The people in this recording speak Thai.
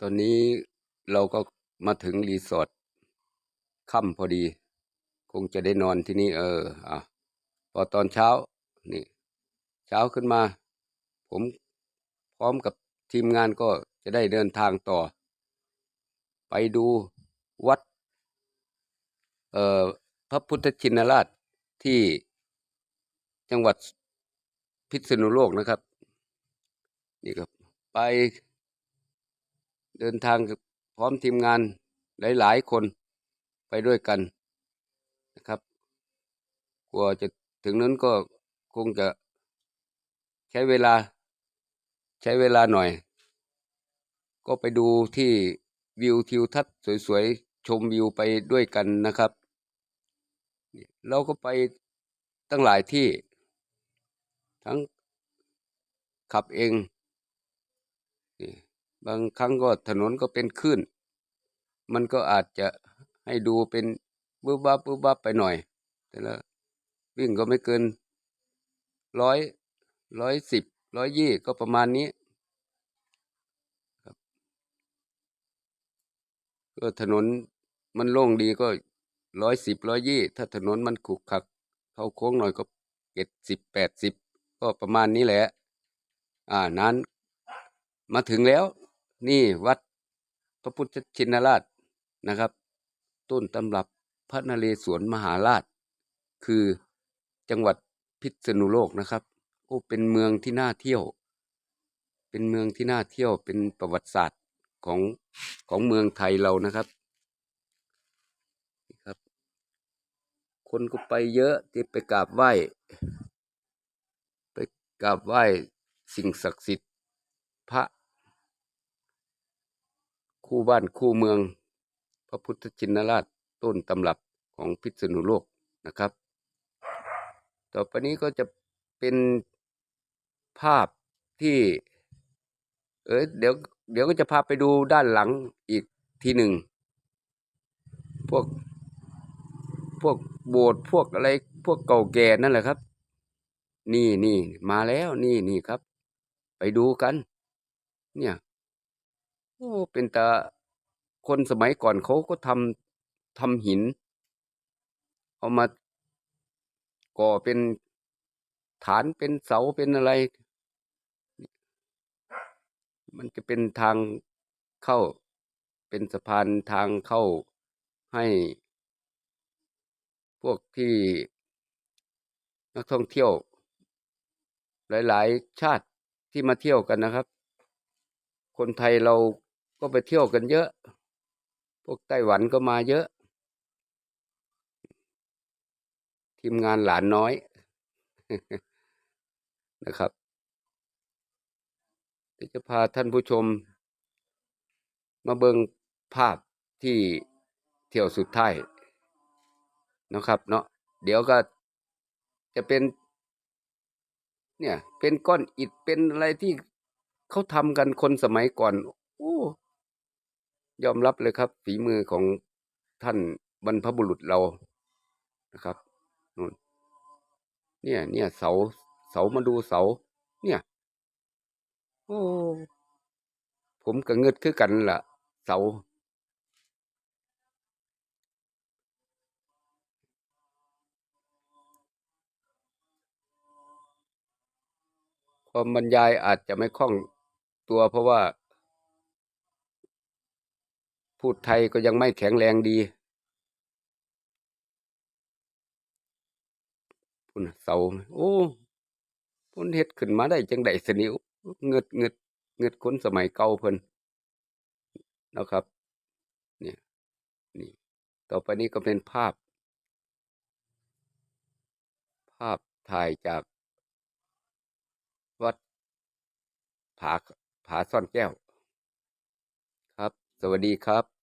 ตอนนี้เราก็มาถึงรีสอร์ทค่ำพอดี คงจะได้นอนที่นี่เอออะพอตอนเช้านี่ เช้าขึ้นมา ผมพร้อมกับทีมงานก็จะได้เดินทางต่อ ไปดูวัด เอ่อพระพุทธชินราชที่จังหวัดพิษณุโลกนะครับ นี่ครับ ไป เดินทางกับพร้อมทีมงานหลาย ๆ คนไปด้วยกันนะครับ กว่าจะถึงนั้นก็คงจะใช้เวลา ใช้เวลาหน่อย ก็ไปดูที่วิวทิวทัศน์สวย ๆ ชมวิวไปด้วยกันนะครับ เราก็ไปตั้งหลายที่ ทั้งขับเอง บางครั้งก็ถนนก็เป็นคลื่น มันก็อาจจะให้ดูเป็นบึ้บบับบึ้บบับไปหน่อย แต่ละวิ่งก็ไม่เกินร้อยร้อยสิบร้อยยี่ก็ประมาณนี้ครับก็ถนนมันโล่งดีก็ร้อยสิบร้อยยี่ถ้าถนนมันขรุขระเข้าโค้งหน่อยก็เจ็ดสิบแปดสิบก็ประมาณนี้แหละ อ่านั้น มาถึงแล้ว นี่วัดพระพุทธชินราชนะครับ ต้นตำรับพระนเรศวรมหาราช คือจังหวัดพิษณุโลกนะครับ โอ้เป็นเมืองที่น่าเที่ยว เป็นเมืองที่น่าเที่ยวเป็นประวัติศาสตร์ของของเมืองไทยเรานะครับนี่ครับ คนก็ไปเยอะที่ไปกราบไหว้ ไปกราบไหว้สิ่งศักดิ์สิทธิ์พระ คู่บ้านคู่เมือง พระพุทธชินราชต้นตำรับของพิษณุโลกนะครับ ต่อไปนี้ก็จะเป็นภาพที่ เออเดี๋ยวเดี๋ยวก็จะพาไปดูด้านหลังอีกทีหนึ่ง พวกพวกโบสถ์พวกอะไรพวกเก่าแก่นั่นแหละครับ นี่นี่มาแล้วนี่นี่ครับ ไปดูกัน เนี่ย โอ้เป็นตาคนสมัยก่อนเขาก็ทำทำหิน เอามาก่อเป็นฐานเป็นเสาเป็นอะไร มันจะเป็นทางเข้า เป็นสะพานทางเข้าให้ พวกที่นักท่องเที่ยว หลาย ๆ ชาติที่มาเที่ยวกันนะครับ คนไทยเรา ก็ไปเที่ยวกันเยอะ พวกไต้หวันก็มาเยอะ ทีมงานหลานน้อยนะครับเดี๋ยวจะพาท่านผู้ชม มาเบิงภาพที่เที่ยวสุดท้ายนะครับ เนาะเดี๋ยวก็จะเป็น เนี่ย เป็นก้อนอิฐเป็นอะไรที่เขาทำกันคนสมัยก่อน โอ้ ยอมรับเลยครับ ฝีมือของท่านบรรพบุรุษเรานะครับนู่นเนี่ย เนี่ยเสาเสามาดูเสา เนี่ย โอ้ผมก็เงึดคือกันล่ะ เสา ความบรรยายอาจจะไม่คล่องตัวเพราะว่า พูดไทยก็ยังไม่แข็งแรงดีพุ่นเสาโอ้พุ่นเฮ็ดขึ้นมาได้จังไดสนิวเงึดเงึดเงึดคนสมัยเก่าเพิ่นนะครับเนี่ยนี่ ต่อไปนี้ก็เป็นภาพ ภาพถ่ายจาก วัดผาผาซ่อนแก้ว ครับ สวัสดีครับ